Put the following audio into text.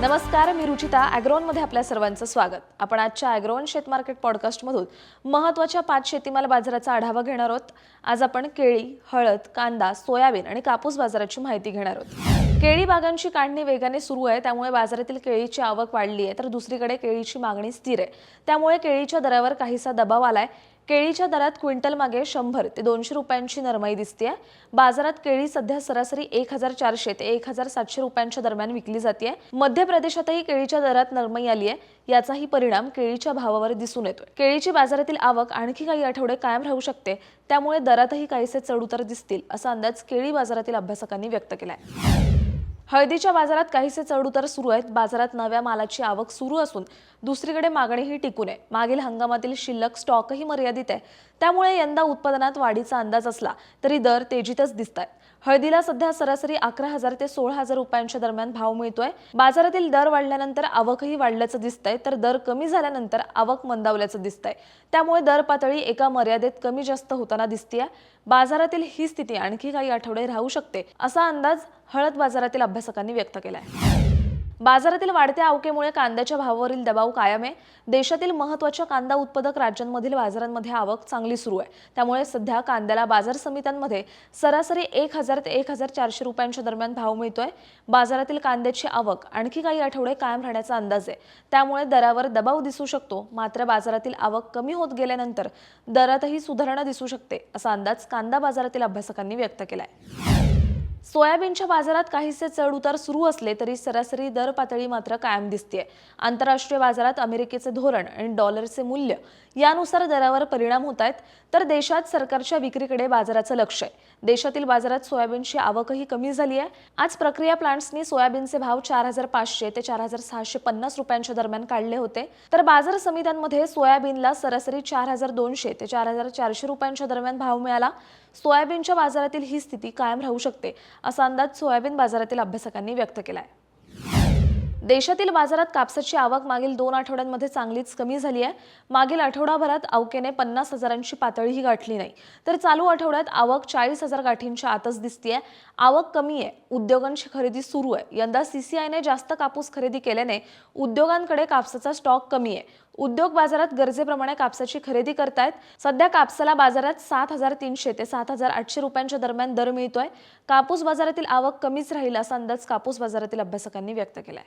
नमस्कार मी रुचिता. ॲग्रोनमध्ये आपल्या सर्वांचं स्वागत. आपण आजच्या ॲग्रोन शेत मार्केट पॉडकास्टमधून महत्त्वाच्या पाच शेतीमाल बाजाराचा आढावा घेणार आहोत. आज आपण केळी हळद कांदा सोयाबीन आणि कापूस बाजाराची माहिती घेणार आहोत. केळी बागांची काढणी वेगाने सुरू आहे त्यामुळे बाजारातील केळीची आवक वाढली आहे. तर दुसरीकडे केळीची मागणी स्थिर आहे. त्यामुळे केळीच्या दरावर काहीसा दबाव आलाय. केळीच्या दरात क्विंटल मागे शंभर ते दोनशे रुपयांची नरमाई दिसते बाजारात केळी सध्या सरासरी एक हजार चारशे ते एक हजार सातशे रुपयांच्या दरम्यान विकली जाते मध्य प्रदेशातही केळीच्या दरात नरमाई आली आहे याचाही परिणाम केळीच्या भावावर दिसून येतोय. केळीची बाजारातील आवक आणखी काही आठवडे कायम राहू शकते त्यामुळे दरातही काहीसे चढउतार दिसतील असा अंदाज केळी बाजारातील अभ्यासकांनी व्यक्त केलाय. हळदीच्या बाजारात काहीसे चढउतार सुरू आहेत. बाजारात नव्या मालाची आवक सुरू असून दुसरीकडे मागणीही टिकून आहे. मागील हंगामातील शिल्लक स्टॉकही मर्यादित आहे. त्यामुळे यंदा उत्पादनात वाढीचा अंदाज असला तरी दर तेजीतच दिसत आहेत हळदीला सध्या सरासरी अकरा हजार ते सोळा हजार रुपयांच्या दरम्यान भाव मिळतोय. बाजारातील दर वाढल्यानंतर आवकही वाढल्याचं दिसतंय. तर दर कमी झाल्यानंतर आवक मंदावल्याचं दिसतंय. त्यामुळे दर पातळी एका मर्यादेत कमी जास्त होताना दिसतीय. बाजारातील ही स्थिती आणखी काही आठवडे राहू शकते असा अंदाज हळद बाजारातील अभ्यासकांनी व्यक्त केला आहे बाजारातील वाढत्या आवकेमुळे कांद्याच्या भावावरील दबाव कायम आहे. देशातील महत्त्वाच्या कांदा उत्पादक राज्यांमधील बाजारांमध्ये आवक चांगली सुरू आहे. त्यामुळे सध्या कांद्याला बाजार समित्यांमध्ये सरासरी एक हजार ते एक हजार चारशे रुपयांच्या दरम्यान भाव मिळतोय. बाजारातील कांद्याची आवक आणखी काही आठवडे कायम राहण्याचा अंदाज आहे. त्यामुळे दरावर दबाव दिसू शकतो. मात्र बाजारातील आवक कमी होत गेल्यानंतर दरातही सुधारणा दिसू शकते असा अंदाज कांदा बाजारातील अभ्यासकांनी व्यक्त केला आहे सोयाबीनच्या बाजारात काहीसे चढ उतार सुरू असले तरी सरासरी दर पातळी मात्र कायम दिसते आंतरराष्ट्रीय बाजारात अमेरिकेचे धोरण आणि डॉलरचे मूल्य यानुसार दरावर परिणाम होत आहेत. तर देशात सरकारच्या विक्रीकडे बाजाराचं लक्ष आहे. देशातील बाजारात सोयाबीनची आवकही कमी झाली आहे आज प्रक्रिया प्लांट्सनी सोयाबीनचे भाव चार हजार पाचशे ते चार हजार सहाशे पन्नास रुपयांच्या दरम्यान काढले होते. तर बाजार समित्यांमध्ये सोयाबीनला सरासरी चार हजार दोनशे ते चार हजार चारशे रुपयांच्या दरम्यान भाव मिळाला. सोयाबीनच्या बाजारातील ही स्थिती कायम राहू शकते असा अंदाज सोयाबीन बाजारातील अभ्यासकांनी व्यक्त केला आहे देशातील बाजारात कापसाची आवक मागील दोन आठवड्यांमध्ये चांगलीच कमी झाली आहे. मागील आठवडाभरात अवकेने पन्नास हजारांची पातळीही गाठली नाही. तर चालू आठवड्यात आवक चाळीस हजार गाठींच्या आतच दिसतीये. आवक कमी आहे. उद्योगांची खरेदी सुरू आहे. यंदा सीसीआयने जास्त कापूस खरेदी केल्याने उद्योगांकडे कापसाचा स्टॉक कमी आहे. उद्योग बाजारात गरजेप्रमाणे कापसाची खरेदी करतायत. सध्या कापसाला बाजारात सात हजार तीनशे ते सात हजार आठशे रुपयांच्या दरम्यान दर मिळतोय. कापूस बाजारातील आवक कमीच राहील असा अंदाज कापूस बाजारातील अभ्यासकांनी व्यक्त केलाय.